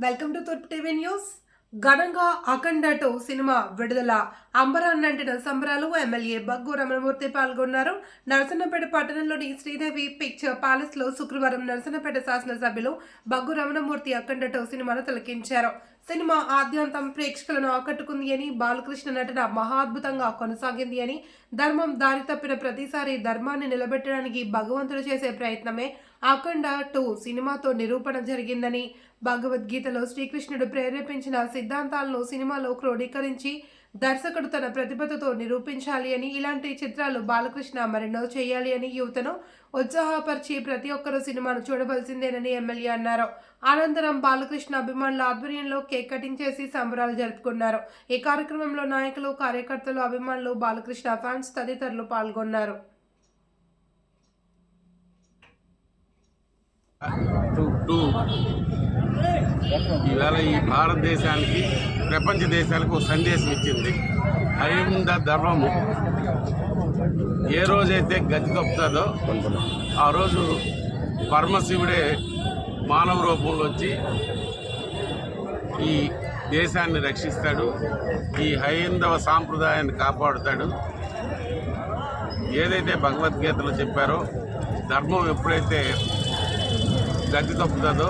Welcome to తూర్పు TV news. ఘనంగా Akhanda two cinema విడుదల. అంబరాన్నంటిన సంబరాలు ఎమ్మెల్యే బగ్గు రమణమూర్తి పాల్గొన్నారు. నరసన్నపేట పట్టణంలోని శ్రీదేవి పిక్చర్ ప్యాలెస్లో శుక్రవారం నరసన్నపేట శాసనసభ్యులు బగ్గు రమణమూర్తి అఖండ టూ సినిమాను తిలకించారు. సినిమా ఆద్యంతం ప్రేక్షకులను ఆకట్టుకుంది అని బాలకృష్ణ నటన మహాద్భుతంగా కొనసాగింది అని ధర్మం దారి తప్పిన ప్రతిసారి ధర్మాన్ని నిలబెట్టడానికి భగవంతుడు చేసే ప్రయత్నమే అఖండ టూ సినిమాతో నిరూపణ జరిగిందని భగవద్గీతలో శ్రీకృష్ణుడు ప్రేరేపించిన సిద్ధాంతాలను సినిమాలో క్రోడీకరించి దర్శకుడు తన ప్రతిభతో నిరూపించాలి అని ఇలాంటి చిత్రాలు బాలకృష్ణ మరెన్నో చేయాలి అని యువతను ఉత్సాహపరిచి ప్రతి ఒక్కరూ సినిమాను చూడవలసిందేనని ఎమ్మెల్యే అన్నారు. అనంతరం బాలకృష్ణ అభిమానుల ఆధ్వర్యంలో కేక్ కటింగ్ చేసి సంబరాలు జరుపుకున్నారు. ఈ కార్యక్రమంలో నాయకులు కార్యకర్తలు అభిమానులు బాలకృష్ణ ఫ్యాన్స్ తదితరులు పాల్గొన్నారు. టూ ఈవేళ ఈ భారతదేశానికి ప్రపంచ దేశాలకు ఒక సందేశం ఇచ్చింది. అహింద ధర్మము ఏ రోజైతే గతి తప్పుతుందో ఆ రోజు పరమశివుడే మానవ రూపంలో వచ్చి ఈ దేశాన్ని రక్షిస్తాడు ఈ హైందవ సాంప్రదాయాన్ని కాపాడుతాడు. ఏదైతే భగవద్గీతలో చెప్పారో ధర్మం ఎప్పుడైతే గతి తప్పుతుందో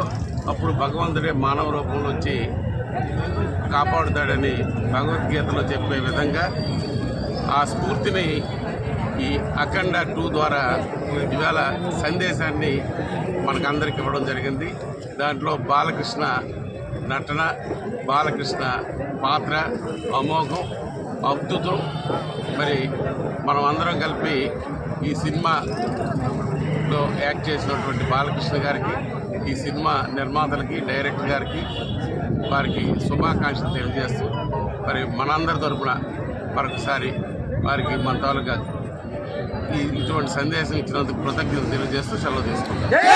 అప్పుడు భగవంతుడే మానవ రూపంలో వచ్చి కాపాడుతాడని భగవద్గీతలో చెప్పే విధంగా ఆ స్ఫూర్తిని ఈ అఖండ టూ ద్వారా ఇవాళ సందేశాన్ని మనకందరికి ఇవ్వడం జరిగింది. దాంట్లో బాలకృష్ణ నటన బాలకృష్ణ పాత్ర అమోఘం అద్భుతం. మరి మనం అందరం కలిపి ఈ సినిమా సినిమాలో యాక్ట్ చేసినటువంటి బాలకృష్ణ గారికి ఈ సినిమా నిర్మాతలకి డైరెక్టర్ గారికి వారికి శుభాకాంక్షలు తెలియజేస్తూ మరి మనందరి తరఫున మరొకసారి వారికి మన తాలూకా ఈ ఇటువంటి సందేశం ఇచ్చినందుకు కృతజ్ఞతలు తెలియజేస్తూ సెలవు తీసుకుంటాం